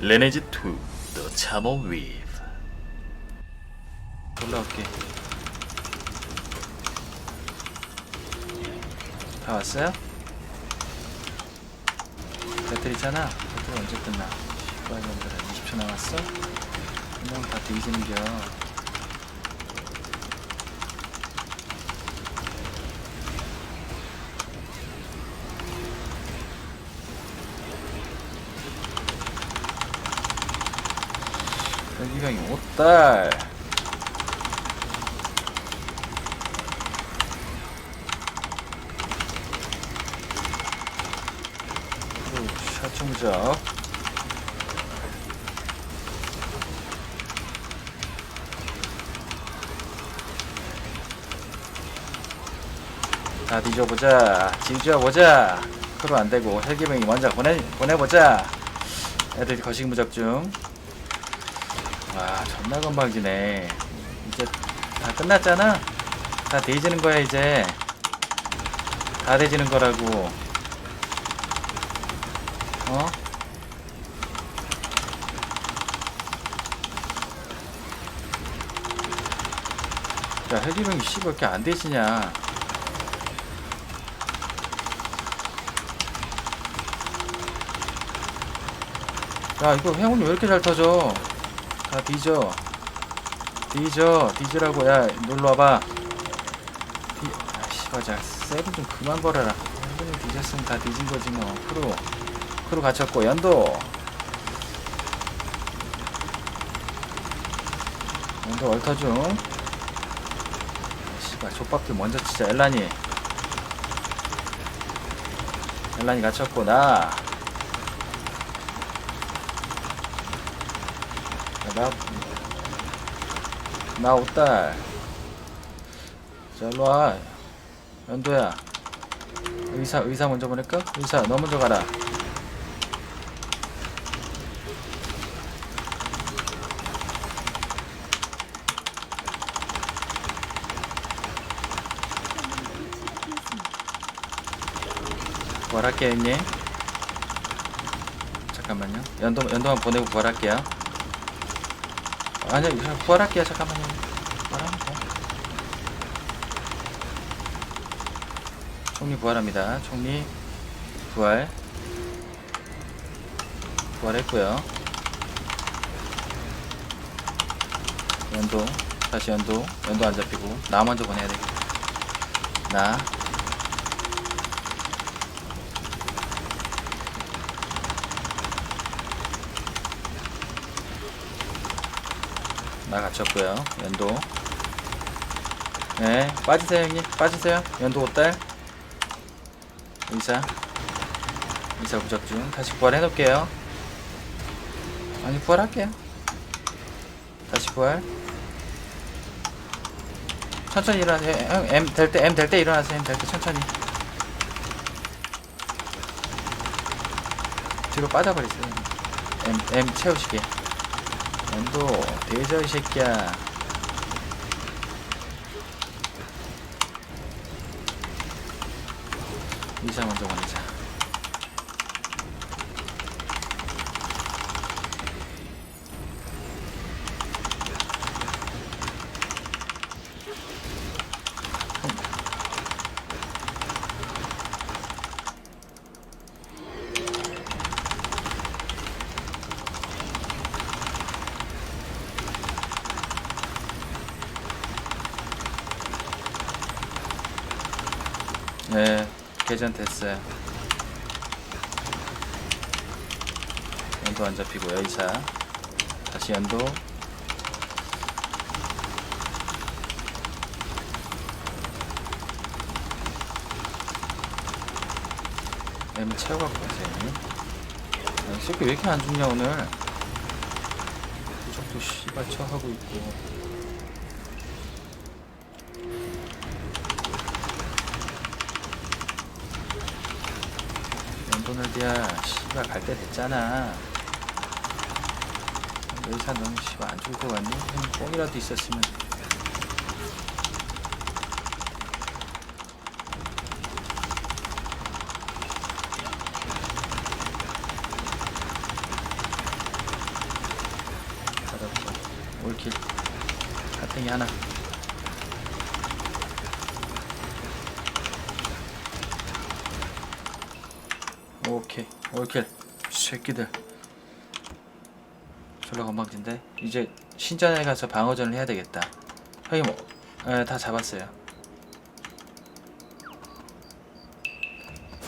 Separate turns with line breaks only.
레네즈 2 The Channel Weave 올라올게. 다 왔어요? 배터리잖아 배터리 언제 끝나? 시발년들아 20초 남았어? 그냥 다 뒤지는겨 5달 그리고 샤충작. 다 뒤져보자. 뒤져보자. 그로 안되고 헬기병이 먼저 보내, 보내보자. 애들이 거식 무적 중 와 존나 건방지네. 이제 다 끝났잖아. 다 뒤지는 거야 이제. 다 뒤지는 거라고. 어? 야 헬기병이 씨발 이렇게 안 되지냐? 야 이거 행운이 왜 이렇게 잘 터져 다 뒤져. 뒤져. 뒤지라고. 야 놀러 와봐. 뒤.. 아 씨발 자 세븐 좀 그만 벌어라. 세븐이 뒤졌으면 다 뒤진 거지 뭐. 크루. 크루 갇혔고 연도. 연도 얼터 중. 아, 씨발 족밥들 먼저 치자. 엘란이 엘란이 갇혔고 나 나, 나 옷달. 자, 일로 와. 연도야. 의사, 의사 먼저 보낼까? 의사, 너 먼저 가라. 부활할게요, 형님. 잠깐만요. 연도, 연도만 보내고 부활할게요. 아니요, 그냥 부활할게요. 잠깐만요. 부활하면 돼. 총리 부활합니다. 총리 부활. 부활했고요. 연도 다시 연도 연도 안 잡히고 나 먼저 보내야 되겠다. 나 나 갇혔고요. 연도. 네, 빠지세요 형님. 빠지세요. 연도 5달. 의사. 의사 부적 중. 다시 부활 해 놓을게요. 아니 부활할게요. 다시 부활. 천천히 일어나세요. 형, M 될 때, M 될 때 일어나세요. M 될 때 천천히. 뒤로 빠져버리세요. M, M 채우시게. 연도 대저 이 새끼야. 이사 먼저 보내자 네 개전 됐어요. 연도 안 잡히고 여의사 다시 연도. M 채워갖고 가세요 아, 이 새끼 왜 이렇게 안 죽냐 오늘? 부적도 씨발 쳐하고 있고 오늘이야 씨발 갈 때 됐잖아. 의사 넌 씨발 안 죽을 것 같니? 뽕이라도 있었으면. 가볍게 올킬. 가탱이 하나. 오케이. 올킬 새끼들. 졸라 건방진데? 이제 신전에 가서 방어전을 해야 되겠다. 형님 어, 에, 다 잡았어요